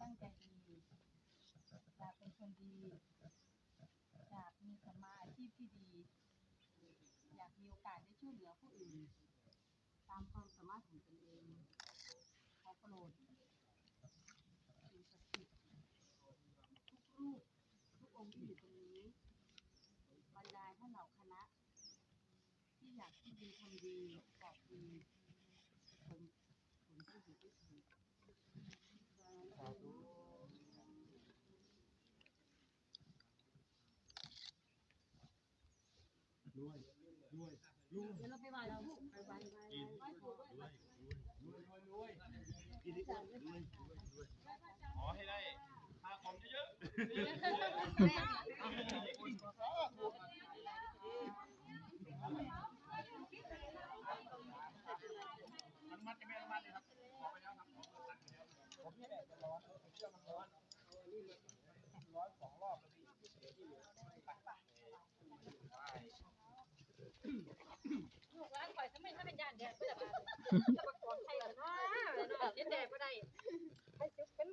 ตั้งใจดีอยากเป็นคนดีอยากมีสมมาอาชีพที่ดี อยากมีโอกาสได้ช่วยเหลือผู้อื่น ตามความสามารถของตนเองขอโปรดสิ่งศักดิ์สิทธิ์ทุกรูปทุกองค์ที่อยู่ตรงนี้บรรดาท่านเหล่าคณะ ที่อยากที่ดีทำดีบอกดีผมผมที่อยู่ที่สุด เดี๋ยวเราไปไหว้เราไปไหว้ไหว้ไหว้ปู่ด้วยไหว้ปู่ขอให้ได้ค่าคอมเยอะลู กร้านข่อยทำไมถ้าเป็นญาติแดดก็จะมาจะมากอใครกันนะเด็ดแดดก็ได้ให้จุ๊บเป็น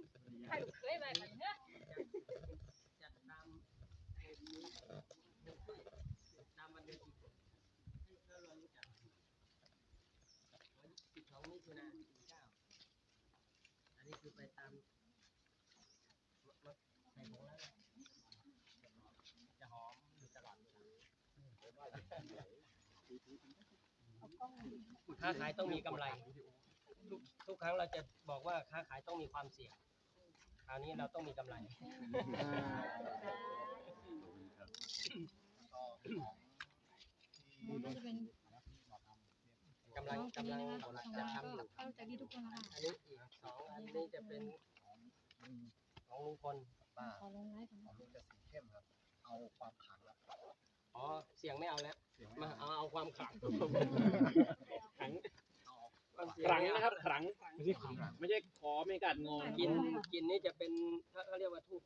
ใครลูกเคยไปมันเนอะจัดตามตามวันเดือนปีเกิดให้เรารู้จักวันสิบสองมิถุนาเก้าอันนี้คือไปตามมะมะใส่หมูแล้วจะหอมอยู่ตลอดเวลา ค้าขายต้องมีกำไรทุกทุกครั้งเราจะบอกว่าค้าขายต้องมีความเสี่ยงคราวนี้เราต้องมีกำไรน่าจะเป็นกำลังน้องคนกำนี้ลังนะคะจะทำงานทำอยู่ก็เข้าใจดีทุกคนนะคะอันนี้อีกสองอันนี้จะเป็นของลุงพลขอลงไลฟ์กันนะเอาความขังแล้วอ๋อเสียงไม่เอาแล้ว มาเอาเอาความขลังขังความเสียๆงครั้งไม่เอานะครับครั้งไม่ใช่ขังไม่ใช่ขอไม่กัดงอนกินกินนี่จะเป็นเขาเขาเรียกว่าทูบ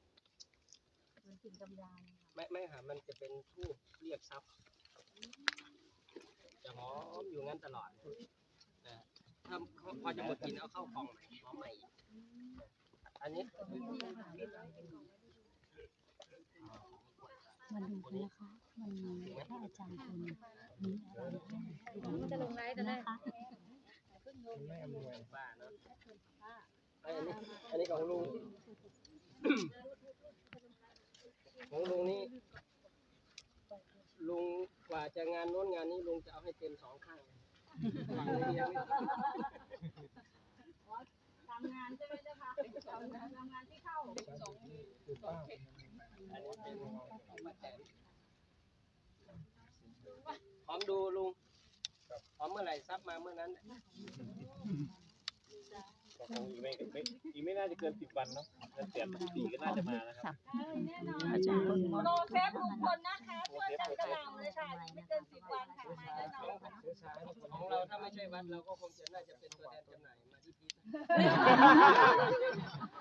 เหมือนกลิ่นกำยานไม่ไม่ค่ะมันจะเป็นทูบเรียกทรัพย์จะหอมอยู่งั้นตลอดนะถ้าพอจะหมดกินเอาเข้ากล่องใหม่หอมใหม่อีกอันนี้ มาดูกันนะคะวันนี้พระอาจารย์คนมีอะไรให้ดูจะลงไลฟ์กันนะคะบ้าเนอะอันนี้อันนี้ของลุงของลุงนี่ลุงกว่าจะงานโน้นงานนี้ลุงจะเอาให้เต็มสองข้างฝั่งนี้ยังไม่ทำงานใช่ไหมเจ้าคะทำงานทำงานที่เข้าสองอันนี้เป็นของป้าแตน พร้อมดูลุงพร้อมเมื่อไหร่ซับมาเมื่อนั้นคงอีกไม่ไม่อีกไม่น่าจะเกินสิบวันเนาะแล้วเสียสี่ก็น่าจะมานะครับอาจารย์คนโนเซฟลุงพลนะคะช่วยกันกระหน่ำเลยค่ะอีกไม่เกินสิบวันค่ะมาแล้วเนาะของเราถ้าไม่ใช่วัดเราก็คงจะน่าจะเป็นตัวแทนจำหน่ายมาที่พีท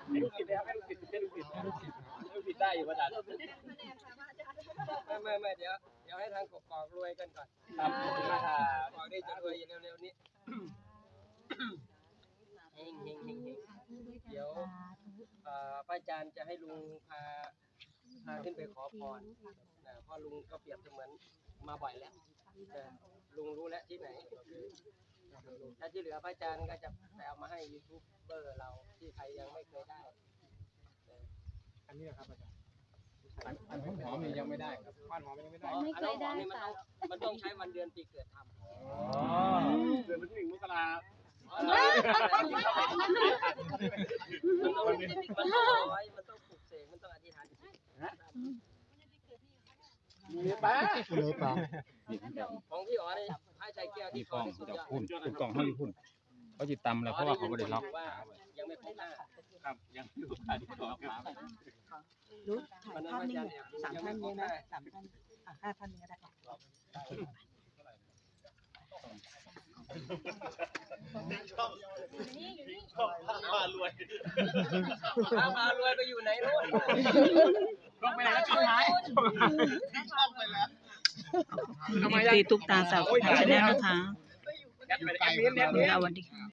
ให้ลูกศิษย์นะครับให้ลูกศิษย์ให้ลูกศิษย์ให้ลูกศิษย์ให้ลูกศิษย์ได้อยู่ประดาน ไม่ไม่ไม่เดี๋ยวเดี๋ยวให้ทางกกอกรวยกันก่อนครับขอบคุณมากครับกอกได้จะรวยอยู่เร็วๆนี้เฮงเฮงเฮงเฮงเดี๋ยวเอ่อพระอาจารย์จะให้ลุงพาพาขึ้นไปขอพรนะเพราะลุงก็เปรียบเสมือนมาบ่อยแล้วนะลุงรู้แล้วที่ไหนถ้าที่เหลือพระอาจารย์ก็จะไปเอามาให้ยูทูบเบอร์เราที่ใครยังไม่เคยได้ อันนี้นะครับอาจารย์ อันหอมนี่ยังไม่ได้ครับบ้านหอมยังไม่ได้อ๋ออันนั้นของนี่มันต้องมันต้องใช้วันเดือนปีเกิดทำอ๋อเดือนพฤศจิกายนมกรามันต้องมันต้องร้อยมันต้องปลุกเสกมันต้องอธิษฐานมีป้าเลยป่ะของพี่อ๋อนี่พระใจแก้วที่นี่กล้องสุดจะยอดพุ่นคุณกล้องเขาอยู่พุ่นเขาจิตตำแล้วเพราะว่าเขาไม่ได้ล็อกว่ายังไม่ครบหน้า ครับยังอยู่ผ่านที่สองครับรู้ถ่ายภาพนิ่งสามท่านนี้นะสามท่านอะห้าท่านนี้ก็ได้ค่ะชอบพารวยพระมารวยไปอยู่ไหนนู้นลงไปไหนแล้วช่องไหนช่องไปแล้วทำไมตีตุ๊กตาสาวชาแนลนะคะแอดไปแอดมินแอดมินสวัสดีค่ะ